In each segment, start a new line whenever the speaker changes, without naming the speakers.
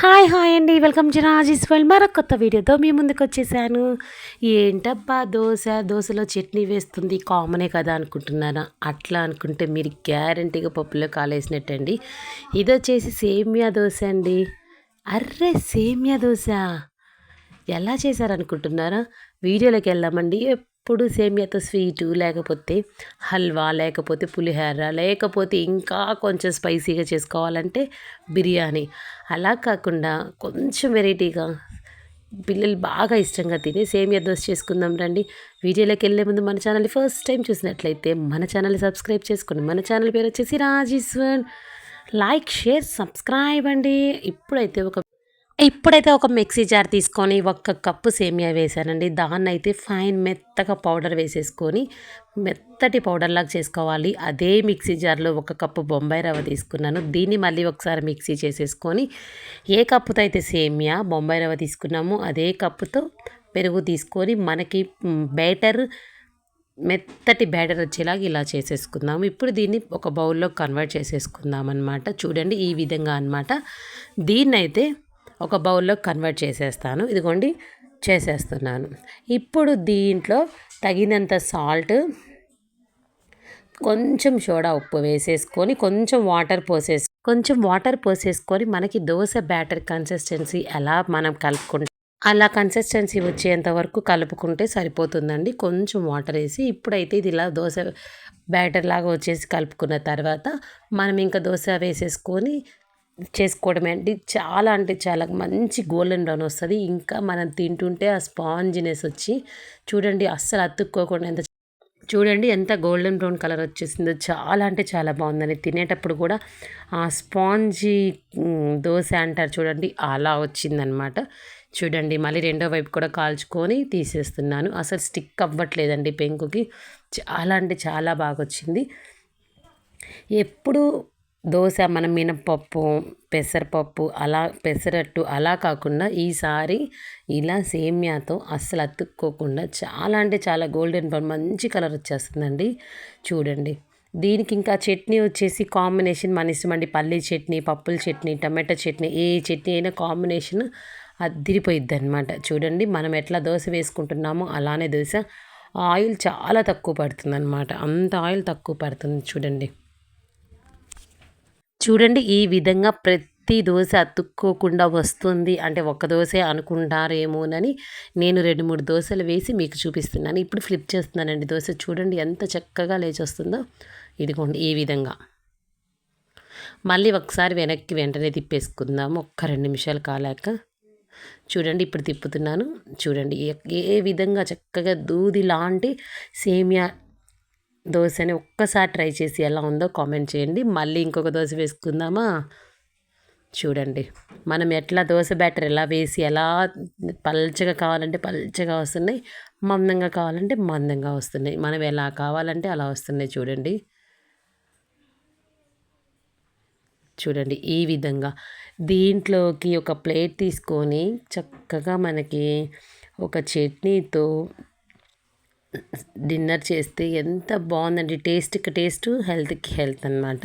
Hi hi అండి. Welcome to Raji's world. మరొక కొత్త వీడియోతో మీ ముందుకు వచ్చేసాను. ఏంటబ్బా దోశ? దోశలో చట్నీ వేస్తుంది. కామనే కదా అనుకుంటున్నారా? అట్లా అనుకుంటే మీరు గ్యారంటీగా పప్పులో కాలేసినట్టండి. ఇది వచ్చేసి సేమియా దోశ అండి. అర్రే సేమియా దోశ! ఎలా చేశారనుకుంటున్నారా? వీడియోలోకి వెళ్దామండి. ఇప్పుడు సేమియాతో స్వీటు లేకపోతే హల్వా లేకపోతే పులిహోర లేకపోతే ఇంకా కొంచెం స్పైసీగా చేసుకోవాలంటే బిర్యానీ. అలా కాకుండా కొంచెం వెరైటీగా పిల్లలు బాగా ఇష్టంగా తిని సేమియా దోశ చేసుకుందాం రండి. వీడియోలోకి వెళ్ళే ముందు మన ఛానల్ని ఫస్ట్ టైం చూసినట్లయితే మన ఛానల్ సబ్స్క్రైబ్ చేసుకోండి మన ఛానల్ పేరు వచ్చేసి రాజేశ్వర్. లైక్ షేర్ సబ్స్క్రైబ్ అండి. ఇప్పుడైతే ఒక ఇప్పుడైతే ఒక మిక్సీ జార్ తీసుకొని ఒక్క కప్పు సేమియా వేసానండి దాన్ని అయితే ఫైన్ మెత్తగా పౌడర్ వేసేసుకొని మెత్తటి పౌడర్లాగా చేసుకోవాలి. అదే మిక్సీ జార్లో ఒక కప్పు బొంబాయి రవ్వ తీసుకున్నాను. దీన్ని మళ్ళీ ఒకసారి మిక్సీ చేసేసుకొని ఏ కప్పుతో అయితే సేమియా బొంబాయి రవ్వ తీసుకున్నామో అదే కప్పుతో పెరుగు తీసుకొని మనకి బ్యాటర్ మెత్తటి బ్యాటర్ వచ్చేలాగా ఇలా చేసేసుకుందాము. ఇప్పుడు దీన్ని ఒక బౌల్లో కన్వర్ట్ చేసేసుకుందాం అనమాట చూడండి ఈ విధంగా అనమాట దీన్నైతే ఒక బౌల్లో కన్వర్ట్ చేసేస్తాను. ఇదిగోండి చేసేస్తున్నాను. ఇప్పుడు దీంట్లో తగినంత సాల్ట్ కొంచెం సోడా ఉప్పు వేసేసుకొని కొంచెం వాటర్ పోసేసి కొంచెం వాటర్ పోసేసుకొని మనకి దోశ బ్యాటర్ కన్సిస్టెన్సీ ఎలా మనం కలుపుకుంటాం? అలా కన్సిస్టెన్సీ వచ్చేంత వరకు కలుపుకుంటే సరిపోతుందండి. కొంచెం వాటర్ వేసి ఇప్పుడైతే ఇది ఇలా దోశ బ్యాటర్ లాగా వచ్చేసి కలుపుకున్న తర్వాత మనం ఇంకా దోశ వేసేసుకొని చేసుకోవడమే. అండి చాలా అంటే చాలా మంచి గోల్డెన్ బ్రౌన్ వస్తుంది. ఇంకా మనం తింటుంటే ఆ స్పాంజినెస్ వచ్చి చూడండి అస్సలు అతుక్కోకుండా ఎంత చూడండి ఎంత గోల్డెన్ బ్రౌన్ కలర్ వచ్చేసిందో. చాలా అంటే చాలా బాగుందని తినేటప్పుడు కూడా ఆ స్పాంజీ దోశ అంటారు చూడండి అలా వచ్చిందనమాట. చూడండి మళ్ళీ రెండో వైపు కూడా కాల్చుకొని తీసేస్తున్నాను. అసలు స్టిక్ అవ్వట్లేదండి పెంకుకి. చాలా అంటే చాలా బాగా వచ్చింది. ఎప్పుడు దోశ మనం మినపప్పు పెసరపప్పు అలా పెసరట్టు అలా కాకుండా ఈసారి ఇలా సేమ్యాతో అస్సలు అతుక్కోకుండా చాలా అంటే చాలా గోల్డెన్ బ్రౌన్ మంచి కలర్ వచ్చేస్తుందండి. చూడండి. దీనికి ఇంకా చట్నీ వచ్చేసి కాంబినేషన్ మన ఇష్టం అండి. పల్లీ చట్నీ పప్పుల చట్నీ టమాటా చట్నీ ఏ చట్నీ అయినా కాంబినేషన్ అదిరిపోయిద్ది అనమాట చూడండి మనం ఎట్లా దోశ వేసుకుంటున్నామో అలానే దోశ. ఆయిల్ చాలా తక్కువ పడుతుంది అనమాట అంత ఆయిల్ తక్కువ పడుతుంది చూడండి. చూడండి ఈ విధంగా ప్రతి దోశ అతుక్కోకుండా వస్తుంది. అంటే ఒక్క దోశ అనుకుంటారేమోనని నేను రెండు మూడు దోశలు వేసి మీకు చూపిస్తున్నాను. ఇప్పుడు ఫ్లిప్ చేస్తున్నానండి దోశ. చూడండి ఎంత చక్కగా లేచొస్తుందో. ఇదిగోండి ఈ విధంగా. మళ్ళీ ఒకసారి వెనక్కి వెంటనే తిప్పేసుకుందాము. ఒక్క రెండు నిమిషాలు కాలాక. చూడండి ఇప్పుడు తిప్పుతున్నాను. చూడండి ఏ విధంగా చక్కగా దూది లాంటి సేమియా దోశని ఒక్కసారి ట్రై చేసి ఎలా ఉందో కామెంట్ చేయండి. మళ్ళీ ఇంకొక దోశ వేసుకుందామా? చూడండి. మనం ఎట్లా దోశ బ్యాటర్ ఎలా వేసి ఎలా పల్చగా కావాలంటే పల్చగా వస్తున్నాయి మందంగా కావాలంటే మందంగా వస్తున్నాయి. మనం ఎలా కావాలంటే అలా వస్తున్నాయి చూడండి. చూడండి ఈ విధంగా. దీంట్లోకి ఒక ప్లేట్ తీసుకొని చక్కగా మనకి ఒక చట్నీతో డిన్నర్ చేస్తే ఎంత బాగుందండి. టేస్ట్కి టేస్ట్ హెల్త్కి హెల్త్ అనమాట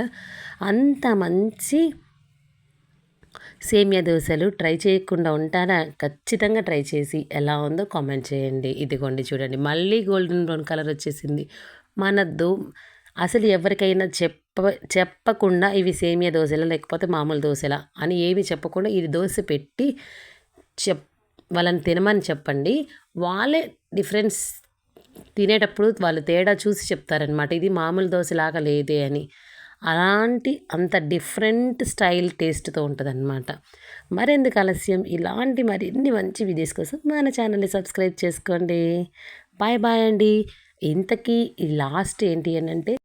అంత మంచి సేమియా దోశలు ట్రై చేయకుండా ఉంటారా? ఖచ్చితంగా ట్రై చేసి ఎలా ఉందో కామెంట్ చేయండి. ఇదిగోండి చూడండి. మళ్ళీ గోల్డెన్ బ్రౌన్ కలర్ వచ్చేసింది. మన దో అసలు ఎవరికైనా చెప్ప చెప్పకుండా ఇవి సేమియా దోశలా లేకపోతే మామూలు దోశలా అని ఏమి చెప్పకుండా ఇది దోశ పెట్టి చెప్ వాళ్ళని తినమని చెప్పండి. వాళ్ళే డిఫరెన్స్ తినేటప్పుడు వాళ్ళు తేడా చూసి చెప్తారనమాట ఇది మామూలు దోశలాగా లేదే అని. అలాంటి అంత డిఫరెంట్ స్టైల్ టేస్ట్తో ఉంటుందన్నమాట. మరెందుకు ఆలస్యం? ఇలాంటి మరిన్ని మంచి వీడియోస్ కోసం మన ఛానల్ని సబ్స్క్రైబ్ చేసుకోండి. బాయ్ బాయ్ అండి. ఇంతకీ ఈ లాస్ట్ ఏంటి అని అంటే